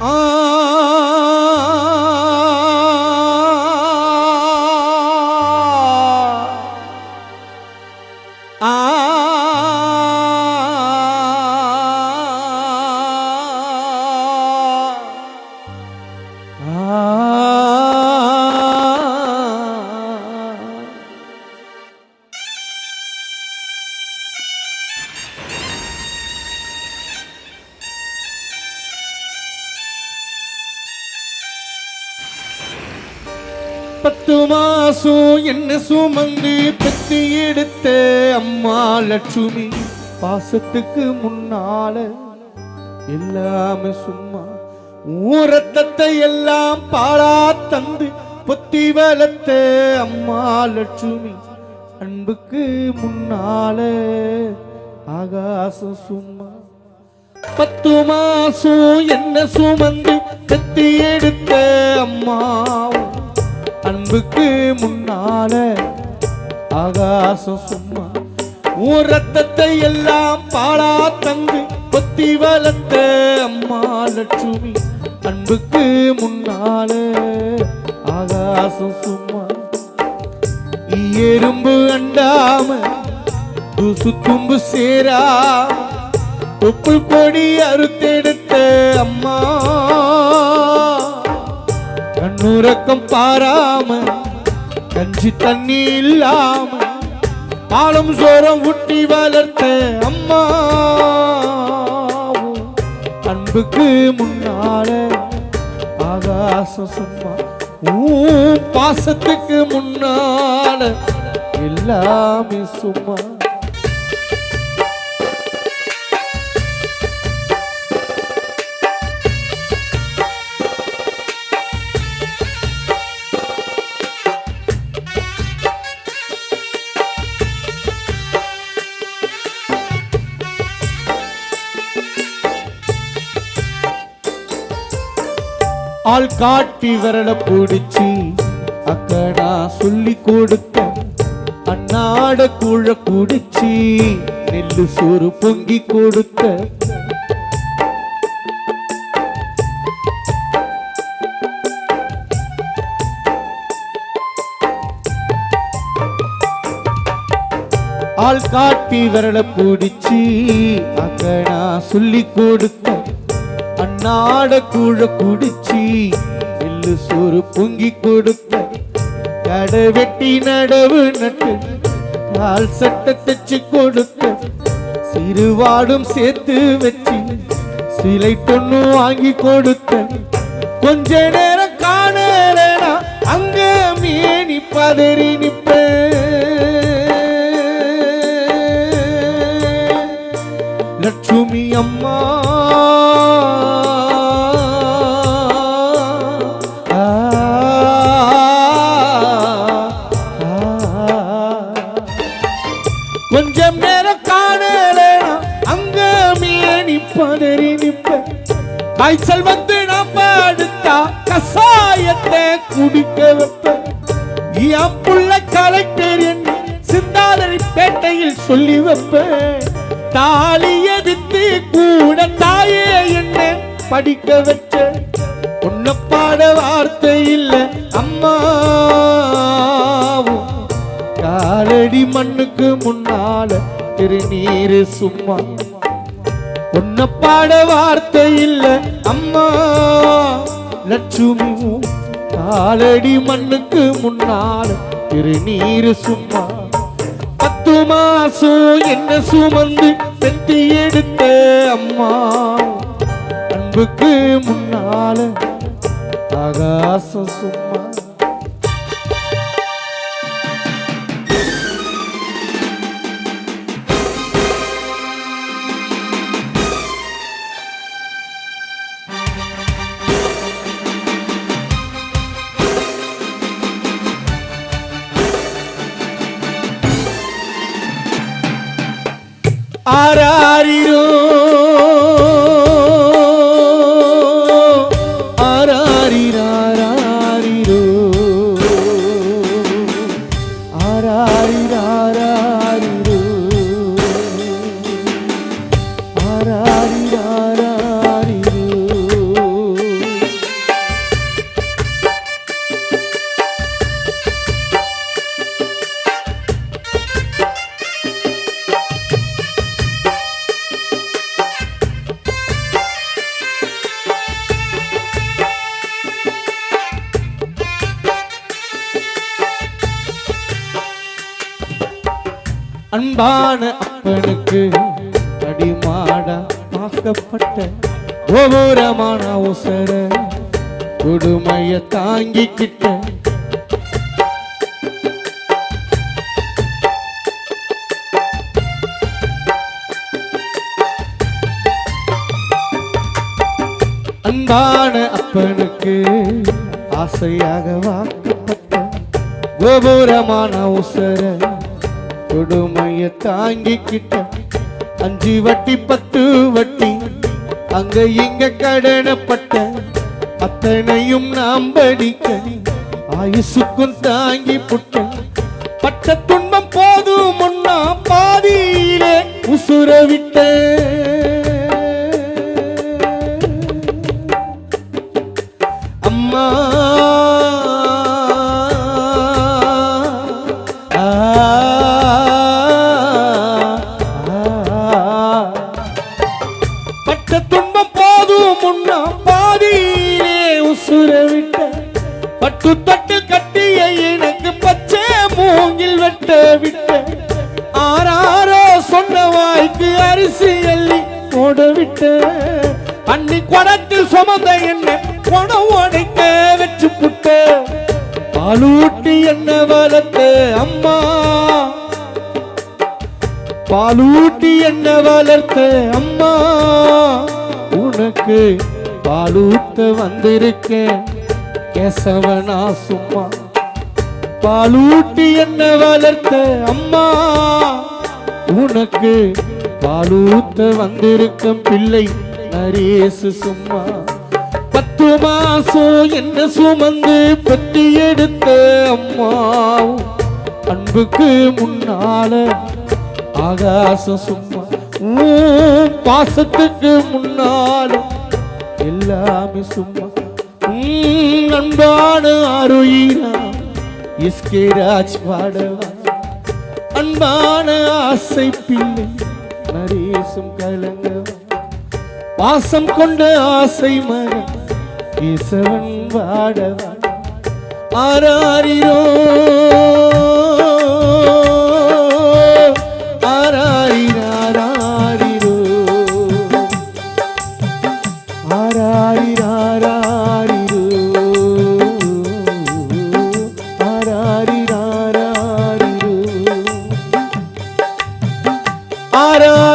Oh! பத்து மாசம் என்ன சுமந்து பெத்தி எடுத்த அம்மா லட்சுமி. பாசத்துக்கு முன்னால எல்லாமே சும்மா. ஊரத்தத்தை எல்லாம் பாழா தந்து பொத்தி வளர்த்த அம்மா லட்சுமி. அன்புக்கு முன்னால ஆகாசம் சும்மா. பத்து மாசம் என்ன சுமந்து கத்தி எடுத்த அம்மாவும் அன்புக்கு முன்னால ஆகாசம் சும்மா உன் ரத்தத்தை எல்லாம் பாழா தந்து கொத்தி வளர்த்த அம்மா லட்சுமி. அன்புக்கு முன்னால ஆகாசம் சும்மா எறும்பு அண்டாம துசு தும்பு சேரா தொப்புள் கொடி அறுத்தெடுத்த அம்மா. கண்ணுறக்கம் பாராம கஞ்சி தண்ணி இல்லாம பாலம் சோரம் ஊட்டி வளர்த்த அம்மா அன்புக்கு முன்னால ஆகாசம் சும்மா பாசத்துக்கு முன்னால எல்லாமே சும்மா. ஆள் காட்டி விரல பிடிச்சி அக்கடா சொல்லி கொடுத்த அண்ணாட கூழ குடிச்சி நெல்லு சோறு பொங்கி கொடுத்த. ஆள் காட்டி விரல பிடிச்சி அக்கடா சொல்லி கொடுத்த அண்ணாட கூழ குடிச்சி எள்ளு சோறு பொங்கி கொடுத்த கடை வெட்டி நடவு நட்டு கால் சட்டை தச்சு கொடுத்த சிறுவாடும் சேர்த்து வச்சு சிலை பொண்ணு வாங்கி கொடுத்த. கொஞ்ச நேரம் காணலனா அங்க மேனி பதறி நிப்ப. லட்சுமி அம்மா காய்ச்சல் வந்து நம்ம படுத்தா கசாயத்தை குடிக்க வைப்பேன் என் புள்ள கலெக்டர் என்று சிந்தாதிரி பேட்டையில் சொல்லி வைப்பேன். தாலிய வித்து கூட தாயே என்ன படிக்க வச்ச உன்னை பாட வார்த்தை இல்ல அம்மா காலடி மண்ணுக்கு முன்னால திருநீரு சும்மா உன்னை பாட வார்த்தை இல்ல அம்மா. லட்சுமி காலடி மண்ணுக்கு முன்னால் திருநீர் சும்மா. பத்து மாசம் என்ன சுமந்து பெத்தி எடுத்த அம்மா. அன்புக்கு முன்னால ஆகாசம் சும்மா. அன்பான அப்பனுக்கு அடிமாடா ஆக்கப்பட்ட ஒவ்வொருமான அவசர கொடுமைய தாங்கிக்கிட்ட. அன்பான அப்பனுக்கு ஆசையாக வாக்கப்பட்ட கோபுரமான உசர கொடுமைய தாங்கிக்கிட்ட அஞ்சு வட்டி பத்து வட்டி அங்க இங்க கடனப்பட்ட அத்தனையும் நாம் படிக்க ஆயுசுக்கும் தாங்கி புட்ட பட்ட துன்பம் போதும் முன்னா பாதியிலே உசுர விட்ட விட்ட பட்டு தட்டு கட்டிய எனக்கு பச்சை மூங்கில் வெட்ட விட்ட. ஆறாரோ சொன்ன வாய்க்கு அரிசி எல்லி போட விட்ட. அன்னி குடத்தில் சுமந்த என்ன குடம் உடைக்க வச்சு புட்ட. பாலூட்டி என்ன வளர்த்த அம்மா. பாலூட்டி என்ன வளர்த்த அம்மா. உனக்கு பாலூத்த வந்திருக்கேன். கேசவனா சும்மா. பாலூட்டி என்ன வளர்த்த அம்மா? உனக்கு பாலூத்த வந்திருக்கும் பிள்ளை நரேசு சும்மா. பத்து மாசம் என்ன சுமந்து பெட்டி எடுத்த அம்மா அன்புக்கு முன்னால ஆகாசம் சும்மா. பாசத்துக்கு முன்னால எல்லாமே சும்மா. அன்பான அருயினா இஸ்கே ராஜ் பாடவா. அன்பான ஆசை பிள்ளை நரேசும் கலங்கவா. பாசம் கொண்ட ஆசை மரம் கேசவன் வாடவா. ஆராரிரோ ஆராரிரோ